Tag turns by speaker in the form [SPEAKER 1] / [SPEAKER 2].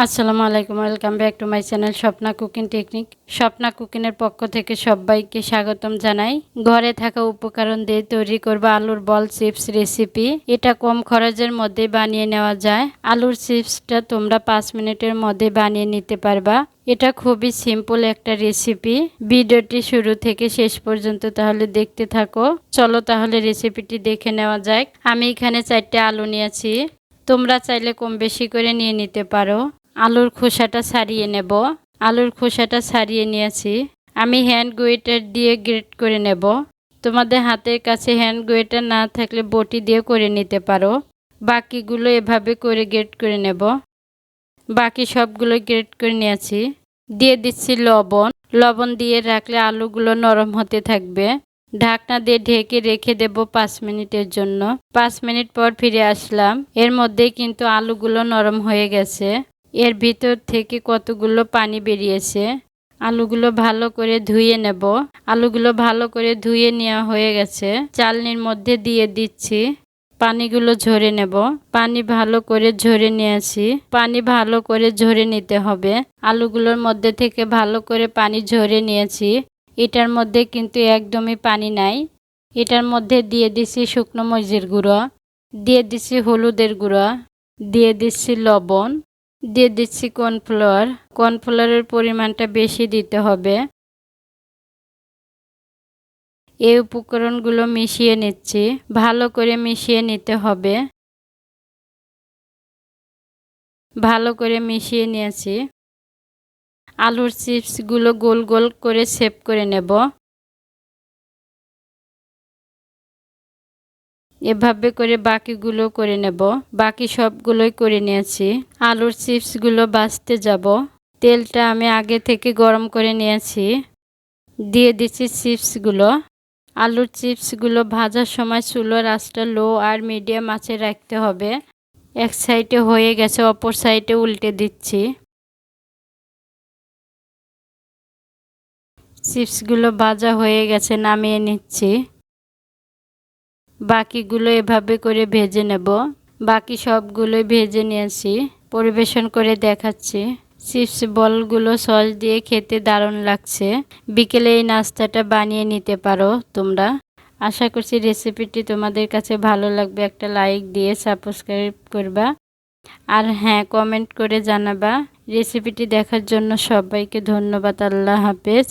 [SPEAKER 1] আসসালামু আলাইকুম, welcome back to my channel Swapna cooking technique. Swapna কুকিংয়ের পক্ষ থেকে সবাইকে স্বাগতম জানাই। ঘরে থাকা উপকরণ দিয়ে তৈরি করব আলুর বল চিপস রেসিপি। এটা কম খরচের মধ্যে বানিয়ে নেওয়া যায়। আলুর চিপসটা তোমরা পাঁচ মিনিটের মধ্যে বানিয়ে নিতে পারবা। এটা খুবই সিম্পল একটা রেসিপি। ভিডিওটি শুরু থেকে শেষ পর্যন্ত তাহলে দেখতে থাকো। চলো তাহলে রেসিপিটি দেখে নেওয়া যাক। আমি এখানে চারটে আলু নিয়েছি। তোমরা চাইলে কম বেশি করে নিয়ে নিতে পারো। আলুর খোসাটা ছাড়িয়ে নেব। আলুর খোসাটা ছাড়িয়ে নিয়েছি। আমি হ্যান্ড গ্রেটার দিয়ে গ্রেট করে নেব। তোমাদের হাতের কাছে হ্যান্ড গ্রেটার না থাকলে বটি দিয়ে করে নিতে পারো। বাকিগুলো এভাবে করে গ্রেট করে নেব। বাকি সবগুলো গ্রেট করে নিয়েছি। দিয়ে দিচ্ছি লবণ। লবণ দিয়ে রাখলে আলুগুলো নরম হতে থাকবে। ঢাকনা দিয়ে ঢেকে রেখে দেব পাঁচ মিনিটের জন্য। পাঁচ মিনিট পর ফিরে আসলাম। এর মধ্যেই কিন্তু আলুগুলো নরম হয়ে গেছে। এর ভিতর থেকে কতগুলো পানি বেরিয়েছে? আলুগুলো ভালো করে ধুয়ে নেব। আলুগুলো ভালো করে ধুয়ে নেওয়া হয়ে গেছে। চালনির মধ্যে দিয়ে দিচ্ছি। পানিগুলো ঝরে নেব। পানি ভালো করে ঝরে নিয়েছি। পানি ভালো করে ঝরে নিতে হবে। আলুগুলোর মধ্যে থেকে ভালো করে পানি ঝরে নিয়েছি। এটার মধ্যে কিন্তু একদমই পানি নাই। এটার মধ্যে দিয়ে দিছি শুকনো মরিচের গুঁড়ো। দিয়ে দিছি হলুদের গুঁড়ো। দিয়ে দিচ্ছি লবণ। দিয়ে দিচ্ছি কর্নফ্লাওয়ার। কর্নফ্লাওয়ারের পরিমাণটা বেশি দিতে হবে। এই উপকরণগুলো মিশিয়ে নিচ্ছি। ভালো করে মিশিয়ে নিতে হবে। ভালো করে মিশিয়ে নিয়েছি। আলুর চিপসগুলো গোল গোল করে সেভ করে নেব। এভাবে করে বাকিগুলো করে নেব। বাকি সবগুলোই করে নিয়েছি। আলুর চিপসগুলো বাছতে যাব। তেলটা আমি আগে থেকে গরম করে নিয়েছি। দিয়ে দিচ্ছি চিপসগুলো। আলুর চিপসগুলো ভাজার সময় চুলোর আঁচটা লো আর মিডিয়াম আঁচে রাখতে হবে। এক সাইডে হয়ে গেছে, অপর সাইডে উল্টে দিচ্ছি। চিপসগুলো ভাজা হয়ে গেছে, নামিয়ে নিচ্ছি। বাকিগুলো এভাবে করে ভেজে নেব। বাকি সবগুলোই ভেজে নিয়েছি, পরিবেশন করে দেখাচ্ছি। চিপস বলগুলো সস দিয়ে খেতে দারুণ লাগছে। বিকেলে এই নাস্তাটা বানিয়ে নিতে পারো তোমরা। আশা করছি রেসিপিটি তোমাদের কাছে ভালো লাগবে। একটা লাইক দিয়ে সাবস্ক্রাইব করবা। আর হ্যাঁ কমেন্ট করে জানাবা। রেসিপিটি দেখার জন্য সবাইকে ধন্যবাদ। আল্লাহ হাফেজ।